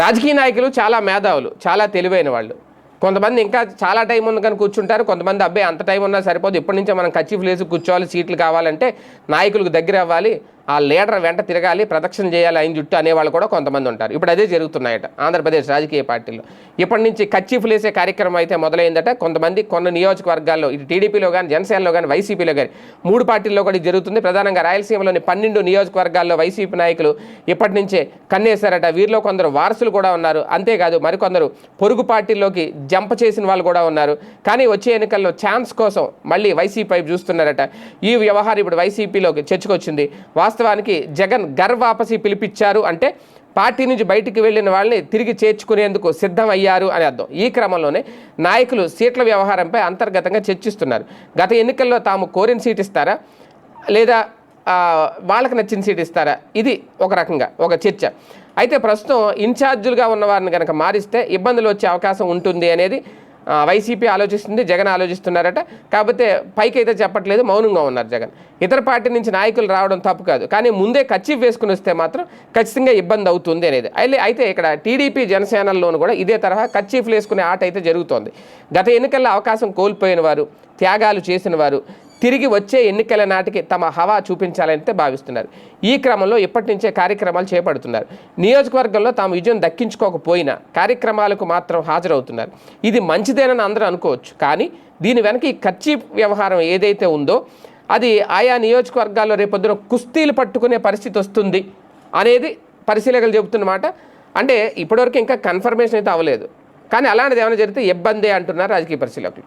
రాజకీయ నాయకులు చాలా మేధావులు చాలా తెలివైన వాళ్ళు. కొంతమంది ఇంకా చాలా టైం ఉంది కానీ కూర్చుంటారు. కొంతమంది అబ్బాయి అంత టైం ఉన్నా సరిపోదు. ఇప్పటి నుంచే మనం కచ్చిఫ్ లేసి కూర్చోవాలి సీట్లు కావాలంటే నాయకులకు దగ్గర అవ్వాలి. ఆ లీడర్ వెంట తిరగాలి ప్రదక్షిణ చేయాలి ఆయన జుట్టు అనేవాళ్ళు కూడా కొంతమంది ఉంటారు. ఇప్పుడు అదే జరుగుతున్నాయట ఆంధ్రప్రదేశ్ రాజకీయ పార్టీల్లో ఇప్పటి నుంచి కచ్చిఫ్ వేసే కార్యక్రమం అయితే మొదలైందట. కొంతమంది కొన్ని నియోజకవర్గాల్లో ఇటు టీడీపీలో కానీ జనసేనలో కానీ వైసీపీలో కానీ మూడు పార్టీల్లో కూడా జరుగుతుంది. ప్రధానంగా రాయలసీమలోని పన్నెండు నియోజకవర్గాల్లో వైసీపీ నాయకులు ఇప్పటి నుంచే కన్నేశారట. వీరిలో కొందరు వారసులు కూడా ఉన్నారు. అంతేకాదు మరికొందరు పొరుగు పార్టీల్లోకి జంప్ చేసిన వాళ్ళు కూడా ఉన్నారు. కానీ వచ్చే ఎన్నికల్లో ఛాన్స్ కోసం మళ్ళీ వైసీపీ వైపు చూస్తున్నారట. ఈ వ్యవహారం ఇప్పుడు వైసీపీలోకి చర్చకొచ్చింది. వాస్తవానికి జగన్ గర్వాపసి పిలిపించారు అంటే పార్టీ నుంచి బయటికి వెళ్ళిన వాళ్ళని తిరిగి చేర్చుకునేందుకు సిద్ధం అయ్యారు అని అర్థం. ఈ క్రమంలోనే నాయకులు సీట్ల వ్యవహారంపై అంతర్గతంగా చర్చిస్తున్నారు. గత ఎన్నికల్లో తాము కోరిన సీట్ ఇస్తారా? లేదా వాళ్ళకు వాళ్ళకి నచ్చిన సీట్ ఇస్తారా? ఇది ఒక రకంగా ఒక చర్చ. అయితే ప్రస్తుతం ఇన్ఛార్జులుగా ఉన్నవారిని కనుక మారిస్తే ఇబ్బందులు వచ్చే అవకాశం ఉంటుంది అనేది వైసీపీ ఆలోచిస్తుంది జగన్ ఆలోచిస్తున్నారట. కాకపోతే పైకి అయితే చెప్పట్లేదు మౌనంగా ఉన్నారు జగన్. ఇతర పార్టీ నుంచి నాయకులు రావడం తప్పు కాదు. కానీ ముందే కచ్చిఫ్ వేసుకుని వస్తే మాత్రం ఖచ్చితంగా ఇబ్బంది అవుతుంది అనేది. అయితే అయితే ఇక్కడ టీడీపీ జనసేనల్లోనూ కూడా ఇదే తరహా కచ్చిఫ్లు వేసుకునే ఆట అయితే జరుగుతోంది. గత ఎన్నికల్లో అవకాశం కోల్పోయిన వారు త్యాగాలు చేసిన వారు తిరిగి వచ్చే ఎన్నికల నాటికి తమ హవా చూపించాలని భావిస్తున్నారు. ఈ క్రమంలో ఇప్పటి నుంచే కార్యక్రమాలు చేపడుతున్నారు. నియోజకవర్గంలో తాము విజయం దక్కించుకోకపోయినా కార్యక్రమాలకు మాత్రం హాజరవుతున్నారు. ఇది మంచిదేనని అందరూ అనుకోవచ్చు. కానీ దీని వెనక ఈ ఖర్చీ వ్యవహారం ఏదైతే ఉందో అది ఆయా నియోజకవర్గాల్లో రేపొద్దున కుస్తీలు పట్టుకునే పరిస్థితి వస్తుంది అనేది పరిశీలకులు చెబుతున్నమాట అంటే ఇప్పటివరకు ఇంకా కన్ఫర్మేషన్ అయితే అవ్వలేదు. కానీ అలాంటిది ఏమైనా జరిగితే ఇబ్బందే అంటున్నారు రాజకీయ పరిశీలకులు.